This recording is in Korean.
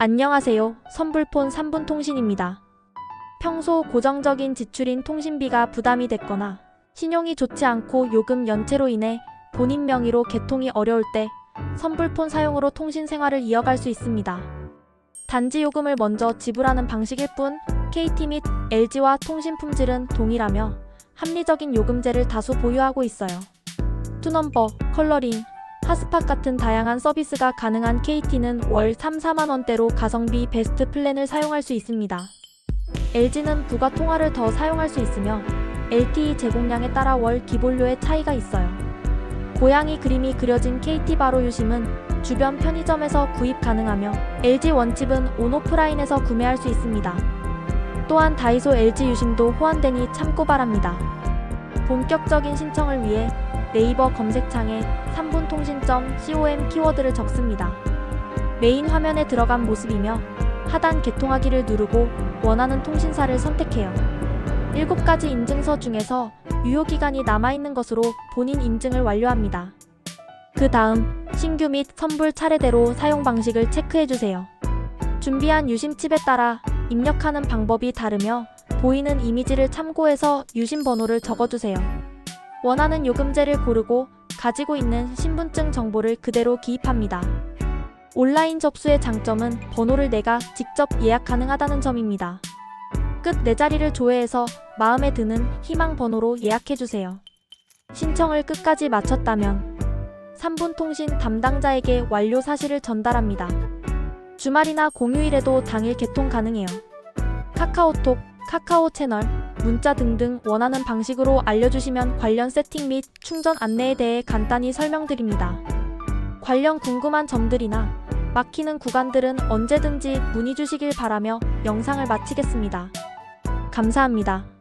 안녕하세요. 선불폰 3분 통신입니다. 평소 고정적인 지출인 통신비가 부담이 됐거나 신용이 좋지 않고 요금 연체로 인해 본인 명의로 개통이 어려울 때 선불폰 사용으로 통신 생활을 이어갈 수 있습니다. 단지 요금을 먼저 지불하는 방식일 뿐 KT 및 LG와 통신 품질은 동일하며 합리적인 요금제를 다수 보유하고 있어요. 투넘버, 컬러링, 핫스팟 같은 다양한 서비스가 가능한 KT는 월 3, 4만 원대로 가성비 베스트 플랜을 사용할 수 있습니다. LG는 부가 통화를 더 사용할 수 있으며 LTE 제공량에 따라 월 기본료의 차이가 있어요. 고양이 그림이 그려진 KT 바로 유심은 주변 편의점에서 구입 가능하며 LG 원칩은 온오프라인에서 구매할 수 있습니다. 또한 다이소 LG 유심도 호환되니 참고 바랍니다. 본격적인 신청을 위해 네이버 검색창에 3분 통신.com 키워드를 적습니다. 메인 화면에 들어간 모습이며 하단 개통하기를 누르고 원하는 통신사를 선택해요. 7가지 인증서 중에서 유효기간이 남아있는 것으로 본인 인증을 완료합니다. 그 다음 신규 및 선불 차례대로 사용 방식을 체크해주세요. 준비한 유심칩에 따라 입력하는 방법이 다르며 보이는 이미지를 참고해서 유심 번호를 적어주세요. 원하는 요금제를 고르고 가지고 있는 신분증 정보를 그대로 기입합니다. 온라인 접수의 장점은 번호를 내가 직접 예약 가능하다는 점입니다. 끝네 자리를 조회해서 마음에 드는 희망 번호로 예약해주세요. 신청을 끝까지 마쳤다면 3분 통신 담당자에게 완료 사실을 전달합니다. 주말이나 공휴일에도 당일 개통 가능해요. 카카오톡, 카카오 채널, 문자 등등 원하는 방식으로 알려주시면 관련 세팅 및 충전 안내에 대해 간단히 설명드립니다. 관련 궁금한 점들이나 막히는 구간들은 언제든지 문의 주시길 바라며 영상을 마치겠습니다. 감사합니다.